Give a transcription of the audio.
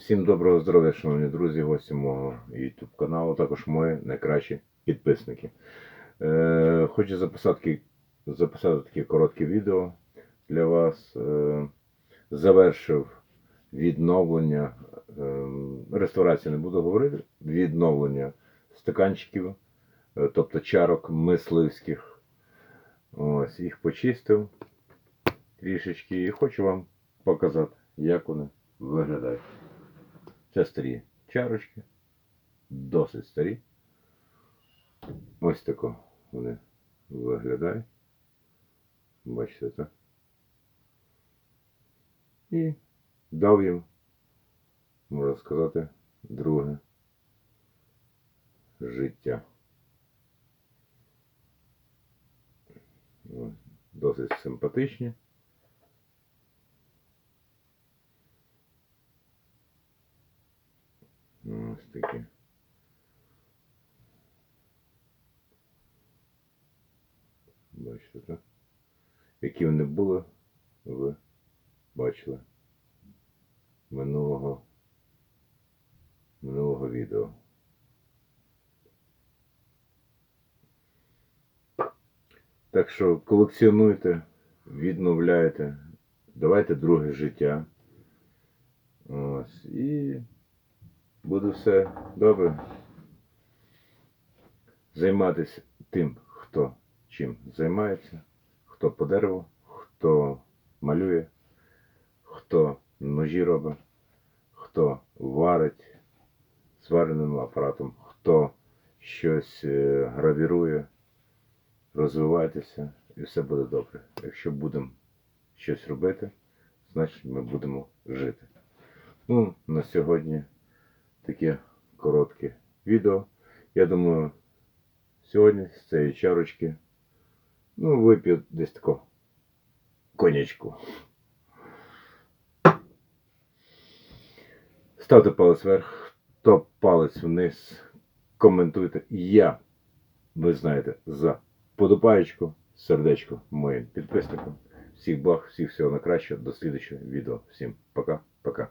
Всім доброго здоров'я, шановні друзі, гості мого YouTube каналу, також мої найкращі підписники. Е, хочу записати, записати таке коротке відео для вас. Е, завершив відновлення, е, реставрацію не буду говорити, відновлення стаканчиків, е, тобто чарок мисливських. Ось, їх почистив трішечки і хочу вам показати, як вони виглядають. Це старі чарочки, досить старі. Ось тако вони виглядають. Бачите це? І дав їм, можна сказати, друге життя. Досить симпатичні. Ось такі. Бачите, так? Які вони були, ви бачили минулого, минулого відео. Так що колекціонуйте, відновляйте, давайте друге життя. Ось. І буде все добре. Займатися тим, хто чим займається, хто по дереву, хто малює, хто ножі робить, хто варить свареним апаратом, хто щось е, гравірує, розвивайтеся і все буде добре. Якщо будемо щось робити, значить ми будемо жити. Ну, на сьогодні таке коротке відео. Я думаю, сьогодні з цієї чарочки ну, вип'ю десь тако конячку. Ставте палець вверх, то палець вниз. Коментуйте. Я, ви знаєте, за подобаєчку, сердечко моїм підписникам. Всіх благ, всіх всього найкращого. До слідчого відео. Всім пока-пока.